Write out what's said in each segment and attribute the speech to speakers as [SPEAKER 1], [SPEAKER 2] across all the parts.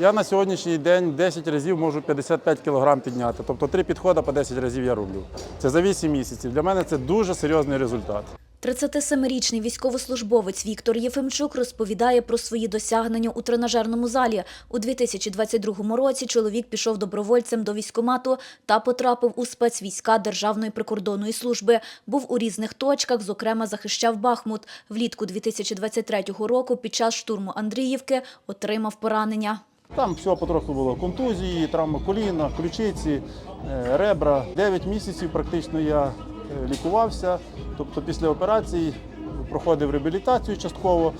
[SPEAKER 1] Я на сьогоднішній день 10 разів можу 55 кг підняти. Тобто три підходи по 10 разів я роблю. Це за 8 місяців. Для мене це дуже серйозний результат.
[SPEAKER 2] 37-річний військовослужбовець Віктор Єфимчук розповідає про свої досягнення у тренажерному залі. У 2022 році чоловік пішов добровольцем до військкомату та потрапив у спецвійська Державної прикордонної служби. Був у різних точках, зокрема захищав Бахмут. Влітку 2023 року під час штурму Андріївки отримав поранення.
[SPEAKER 1] Там всього потроху було контузії, травма коліна, ключиці, е, ребра. 9 місяців практично я е, лікувався. Тобто після операції проходив реабілітацію частково,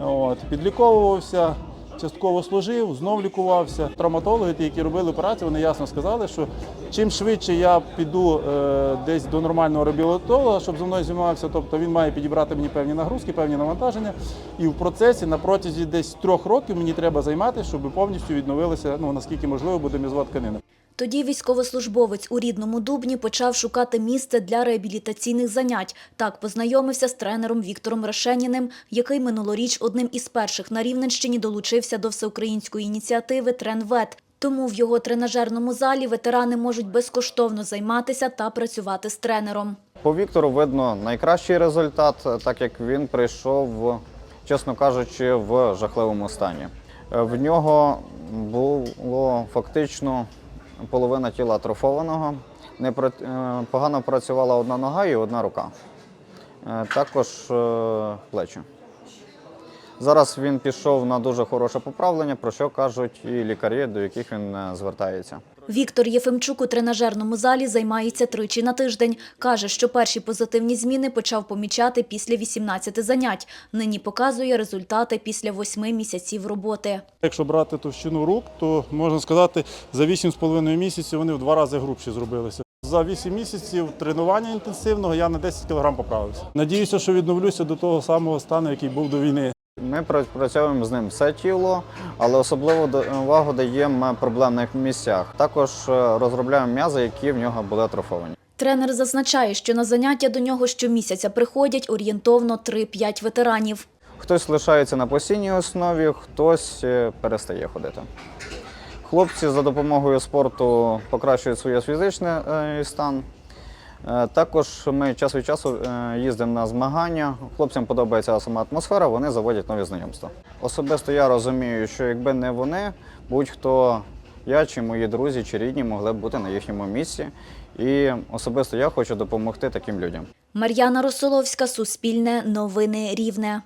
[SPEAKER 1] от, підліковувався, частково служив, знов лікувався. Травматологи, ті, які робили операцію, вони ясно сказали, що чим швидше я піду е, десь до нормального реабілітолога, щоб зі мною займався, тобто він має підібрати мені певні нагрузки, певні навантаження. І в процесі на протязі десь трьох років мені треба займатися, щоб повністю відновилися ну наскільки можливо, буде мізова тканина.
[SPEAKER 2] Тоді військовослужбовець у рідному Дубні почав шукати місце для реабілітаційних занять. Так познайомився з тренером Віктором Решеніним, який минулоріч одним із перших на Рівненщині долучився до всеукраїнської ініціативи «Тренвет». Тому в його тренажерному залі ветерани можуть безкоштовно займатися та працювати з тренером.
[SPEAKER 3] По Віктору видно найкращий результат, так як він прийшов, чесно кажучи, в жахливому стані. Е, В нього було фактично половина тіла атрофованого. Не е, Погано працювала одна нога і одна рука. Е, Також е, плечі. Зараз він пішов на дуже хороше поправлення, про що кажуть і лікарі, до яких він е, звертається.
[SPEAKER 2] Віктор Єфимчук у тренажерному залі займається тричі на тиждень. Каже, що перші позитивні зміни почав помічати після 18 занять. Нині показує результати після 8 місяців роботи.
[SPEAKER 1] Якщо брати товщину рук, то можна сказати, за 8,5 місяців вони в два рази грубші зробилися. За 8 місяців тренування інтенсивного я на 10 кг поправився. Надіюся, що відновлюся до того самого стану, який був до війни.
[SPEAKER 3] Ми пра- працюємо з ним все тіло, але особливо до- увагу даємо проблемних місцях. Також е, розробляємо м'язи, які в нього були атрофовані.
[SPEAKER 2] Тренер зазначає, що на заняття до нього щомісяця приходять орієнтовно 3-5 ветеранів.
[SPEAKER 3] Хтось лишається на постійній основі, хтось е, перестає ходити. Хлопці за допомогою спорту покращують свій фізичний е, стан. Е, Також ми час від часу е, їздимо на змагання. Хлопцям подобається сама атмосфера, вони заводять нові знайомства. Особисто я розумію, що якби не вони, будь-хто я чи мої друзі чи рідні могли б бути на їхньому місці. І особисто я хочу допомогти таким людям.
[SPEAKER 2] Мар'яна Росоловська, Суспільне, Новини Рівне.